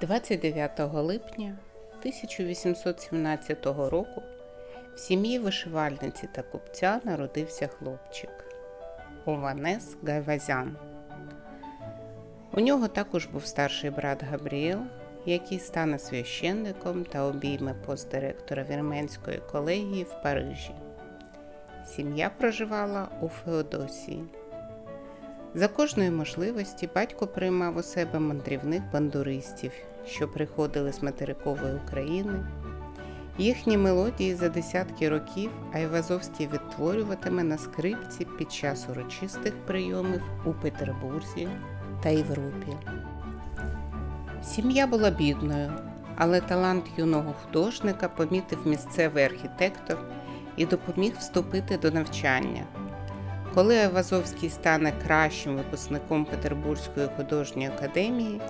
29 липня 1817 року в сім'ї вишивальниці та купця народився хлопчик Ованес Гайвазян. У нього також був старший брат Габріел, який стане священником та обійме пост директора Вірменської колегії в Парижі. Сім'я проживала у Феодосії. За кожної можливості батько приймав у себе мандрівних бандуристів, що приходили з материкової України. Їхні мелодії за десятки років Айвазовський відтворюватиме на скрипці під час урочистих прийомів у Петербурзі та Європі. Сім'я була бідною, але талант юного художника помітив місцевий архітектор і допоміг вступити до навчання. Коли Айвазовський стане кращим випускником Петербурзької художньої академії,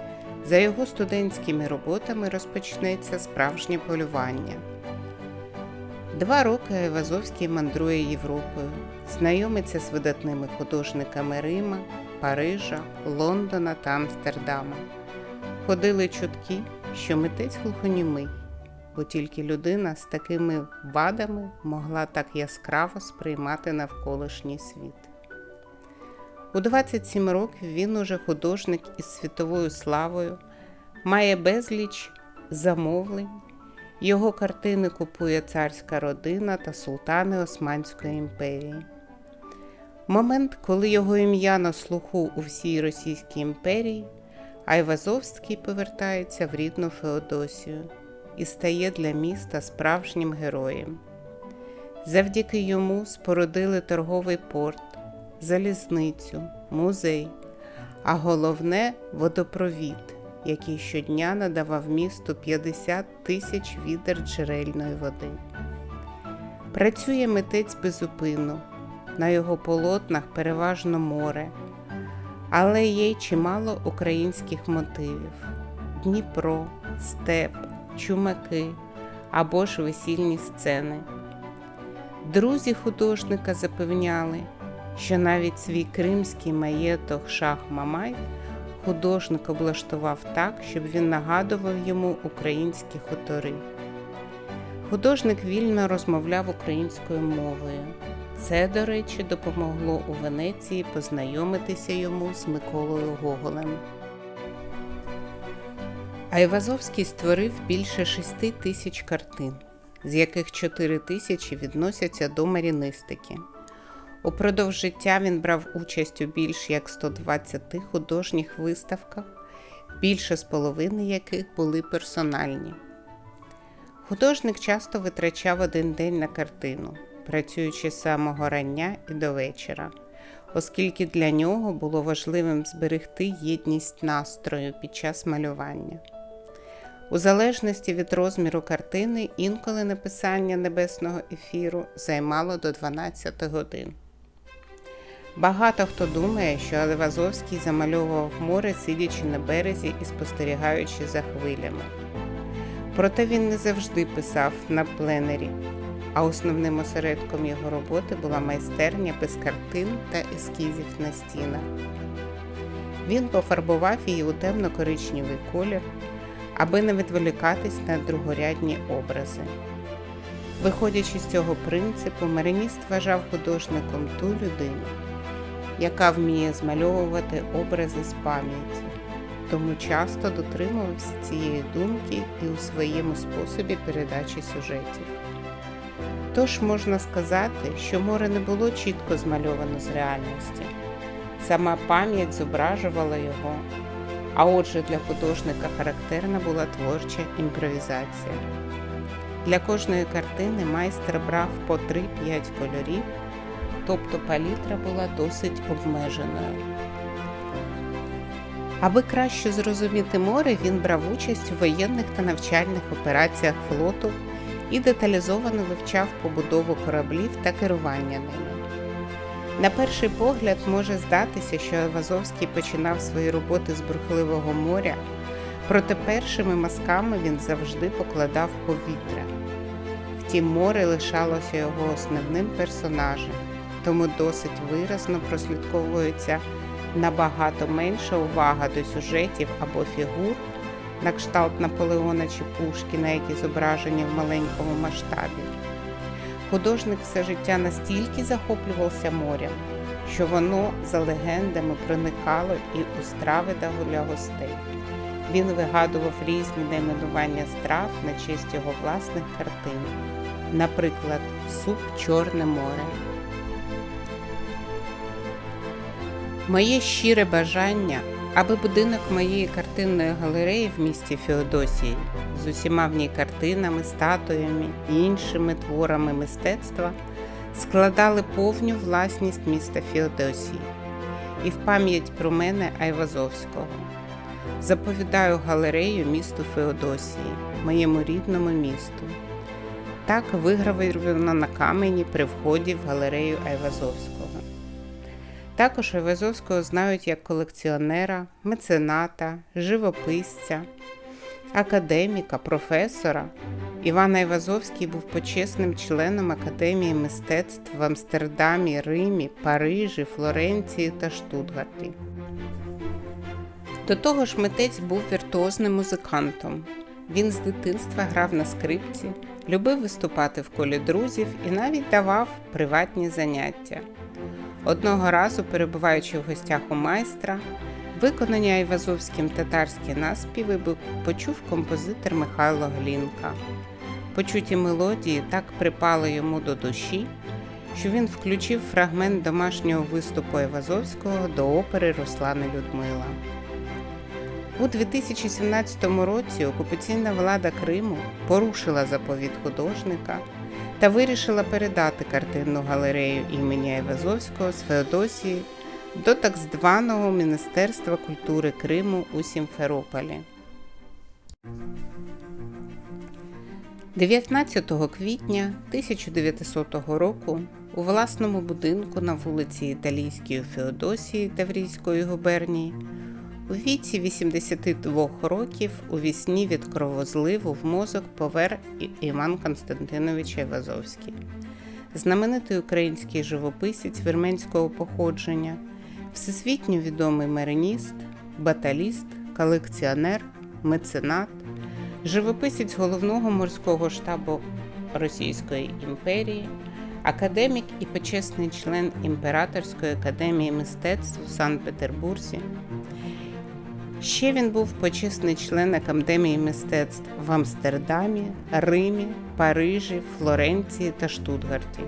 за його студентськими роботами розпочнеться справжнє полювання. Два роки Айвазовський мандрує Європою, знайомиться з видатними художниками Рима, Парижа, Лондона та Амстердама. Ходили чутки, що митець глухонімий, бо тільки людина з такими вадами могла так яскраво сприймати навколишній світ. У 27 років він уже художник із світовою славою, має безліч замовлень. Його картини купує царська родина та султани Османської імперії. Момент, коли його ім'я на слуху у всій Російській імперії, Айвазовський повертається в рідну Феодосію і стає для міста справжнім героєм. Завдяки йому спорудили торговий порт, залізницю, музей, а головне водопровід, який щодня надавав місту 50 тисяч відер джерельної води. Працює митець безупинно, на його полотнах переважно море, але є й чимало українських мотивів: Дніпро, степ, чумаки або ж весільні сцени. Друзі художника запевняли, що навіть свій кримський маєток Шах Мамай художник облаштував так, щоб він нагадував йому українські хутори. Художник вільно розмовляв українською мовою. Це, до речі, допомогло у Венеції познайомитися йому з Миколою Гоголем. Айвазовський створив більше шести тисяч картин, з яких чотири тисячі відносяться до марінистики. Упродовж життя він брав участь у більш як 120 художніх виставках, більше з половини яких були персональні. Художник часто витрачав один день на картину, працюючи з самого рання і до вечора, оскільки для нього було важливим зберегти єдність настрою під час малювання. У залежності від розміру картини, інколи написання небесного ефіру займало до 12 годин. Багато хто думає, що Левазовський замальовував море, сидячи на березі і спостерігаючи за хвилями. Проте він не завжди писав на пленері, а основним осередком його роботи була майстерня без картин та ескізів на стінах. Він пофарбував її у темно-коричневий колір, аби не відволікатись на другорядні образи. Виходячи з цього принципу, Мариніст вважав художником ту людину, яка вміє змальовувати образи з пам'яті, тому часто дотримувався цієї думки і у своєму способі передачі сюжетів. Тож можна сказати, що море не було чітко змальовано з реальності, сама пам'ять зображувала його, а отже для художника характерна була творча імпровізація. Для кожної картини майстер брав по 3-5 кольорів тобто палітра була досить обмеженою. Аби краще зрозуміти море, він брав участь у воєнних та навчальних операціях флоту і деталізовано вивчав побудову кораблів та керування ними. На перший погляд може здатися, що Вазовський починав свої роботи з бурхливого моря, проте першими мазками він завжди покладав повітря. Втім, море лишалося його основним персонажем тому досить виразно прослідковується набагато менша увага до сюжетів або фігур, на кшталт Наполеона чи Пушкіна, які зображені в маленькому масштабі. Художник все життя настільки захоплювався морем, що воно за легендами проникало і у страви для гостей. Він вигадував різні найменування страв на честь його власних картин, наприклад, суп Чорне море. Моє щире бажання, аби будинок моєї картинної галереї в місті Феодосії з усіма в ній картинами, статуями і іншими творами мистецтва складали повню власність міста Феодосії і в пам'ять про мене Айвазовського. Заповідаю галерею місту Феодосії, моєму рідному місту. Так вигравировано на камені при вході в галерею Айвазовського. Також Айвазовського знають як колекціонера, мецената, живописця, академіка, професора. Іван Айвазовський був почесним членом Академії мистецтв в Амстердамі, Римі, Парижі, Флоренції та Штутгарті. До того ж, митець був віртуозним музикантом. Він з дитинства грав на скрипці, любив виступати в колі друзів і навіть давав приватні заняття. Одного разу, перебуваючи в гостях у майстра, виконання Айвазовським татарські наспіви почув композитор Михайло Глінка. Почуті мелодії так припали йому до душі, що він включив фрагмент домашнього виступу Айвазовського до опери Руслана Людмила. У 2017 році окупаційна влада Криму порушила заповіт художника та вирішила передати картинну галерею імені Айвазовського з Феодосії до так званого Міністерства культури Криму у Сімферополі. 19 квітня 1900 року у власному будинку на вулиці Італійській у Феодосії Таврійської губернії у віці 82 років у вісні від кровозливу в мозок повер Іван Константинович Айвазовський, знаменитий український живописець вірменського походження, всесвітньо відомий мариніст, баталіст, колекціонер, меценат, живописець головного морського штабу Російської імперії. Академік і почесний член Імператорської академії мистецтв у Санкт-Петербурзі, Ще він був почесний член Академії мистецтв в Амстердамі, Римі, Парижі, Флоренції та Штутгарті.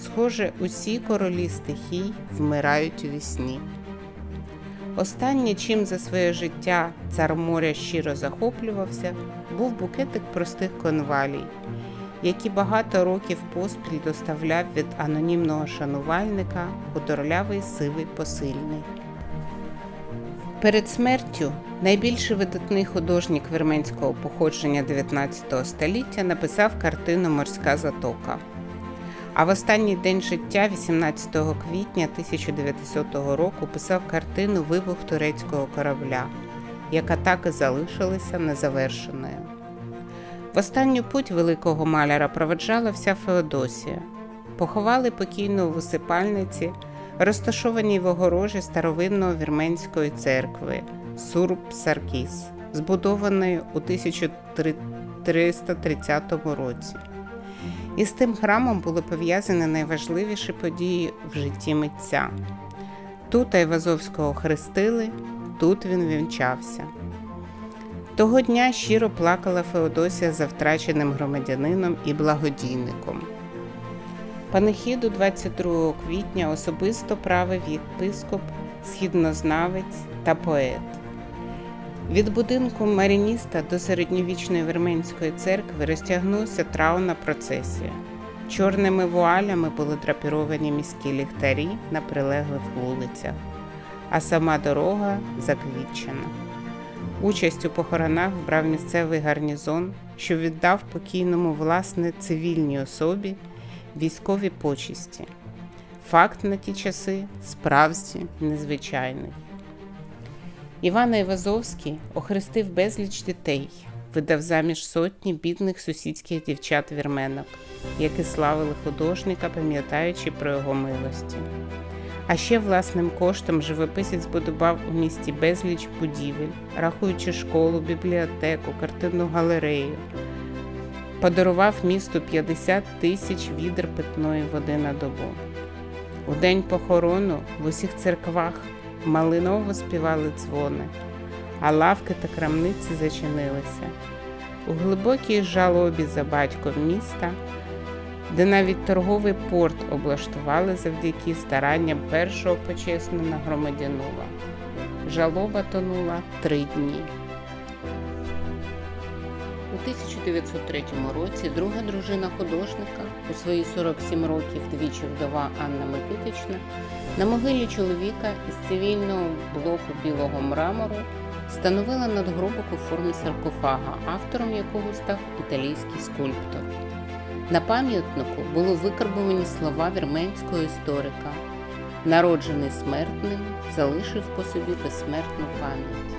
Схоже, усі королі стихій вмирають у вісні. Останнє, чим за своє життя цар моря щиро захоплювався, був букетик простих конвалій, які багато років поспіль доставляв від анонімного шанувальника худорлявий сивий посильний. Перед смертю найбільший видатний художник вірменського походження 19 століття написав картину Морська затока. А в останній день життя, 18 квітня 1900 року, писав картину Вибух турецького корабля, яка так і залишилася незавершеною. В останню путь великого маляра проведжала вся Феодосія. Поховали покійну у висипальниці розташованій в огорожі старовинної вірменської церкви Сурб Саркіс, збудованої у 1330 році. І з тим храмом були пов'язані найважливіші події в житті митця. Тут Айвазовського хрестили, тут він вінчався. Того дня щиро плакала Феодосія за втраченим громадянином і благодійником. Панихіду 22 квітня особисто правив єпископ, східнознавець та поет. Від будинку марініста до середньовічної Верменської церкви розтягнувся траурна процесія. Чорними вуалями були драпіровані міські ліхтарі на прилеглих вулицях, а сама дорога заквітчена. Участь у похоронах брав місцевий гарнізон, що віддав покійному власне цивільній особі військові почесті. Факт на ті часи справді незвичайний. Іван Івазовський охрестив безліч дітей, видав заміж сотні бідних сусідських дівчат вірменок, які славили художника, пам'ятаючи про його милості. А ще власним коштом живописець збудував у місті безліч будівель, рахуючи школу, бібліотеку, картинну галерею. Подарував місту 50 тисяч відер питної води на добу. У день похорону в усіх церквах малиново співали дзвони, а лавки та крамниці зачинилися. У глибокій жалобі за батьком міста, де навіть торговий порт облаштували завдяки старанням першого почесного громадянина. Жалоба тонула три дні. У 1903 році друга дружина художника, у свої 47 років двічі вдова Анна Микитична, на могилі чоловіка із цивільного блоку білого мрамору встановила надгробок у формі саркофага, автором якого став італійський скульптор. На пам'ятнику було викарбовані слова вірменського історика. Народжений смертним, залишив по собі безсмертну пам'ять.